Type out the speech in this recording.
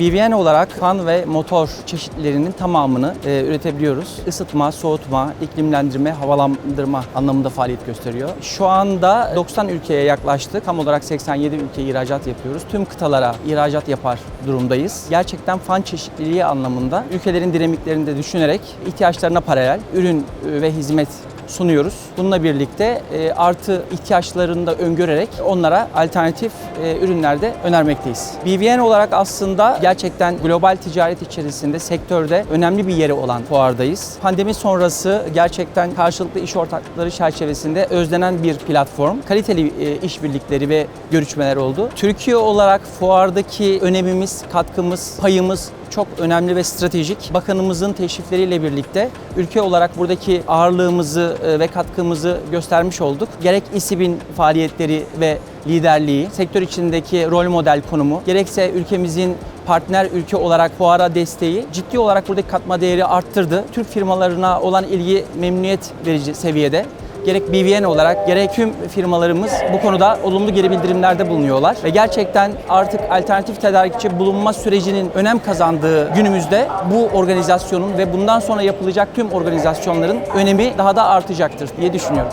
BVN olarak fan ve motor çeşitlerinin tamamını e, üretebiliyoruz. Isıtma, soğutma, iklimlendirme, havalandırma anlamında faaliyet gösteriyor. Şu anda 90 ülkeye yaklaştık. Tam olarak 87 ülkeye ihracat yapıyoruz. Tüm kıtalara ihracat yapar durumdayız. Gerçekten fan çeşitliliği anlamında ülkelerin dinamiklerini de düşünerek ihtiyaçlarına paralel ürün e, ve hizmet sunuyoruz. Bununla birlikte e, artı ihtiyaçlarını da öngörerek onlara alternatif e, ürünler de önermekteyiz. BVN olarak aslında gerçekten global ticaret içerisinde sektörde önemli bir yeri olan fuardayız. Pandemi sonrası gerçekten karşılıklı iş ortaklıkları çerçevesinde özlenen bir platform. Kaliteli e, işbirlikleri ve görüşmeler oldu. Türkiye olarak fuardaki önemimiz, katkımız, payımız çok önemli ve stratejik. Bakanımızın teşrifleriyle birlikte ülke olarak buradaki ağırlığımızı e, ve katkımızı göstermiş olduk. Gerek İSİB'in faaliyetleri ve liderliği, sektör içindeki rol model konumu, gerekse ülkemizin partner ülke olarak fuara desteği ciddi olarak buradaki katma değeri arttırdı. Türk firmalarına olan ilgi memnuniyet verici seviyede gerek BVN olarak gerek tüm firmalarımız bu konuda olumlu geri bildirimlerde bulunuyorlar. Ve gerçekten artık alternatif tedarikçi bulunma sürecinin önem kazandığı günümüzde bu organizasyonun ve bundan sonra yapılacak tüm organizasyonların önemi daha da artacaktır diye düşünüyorum.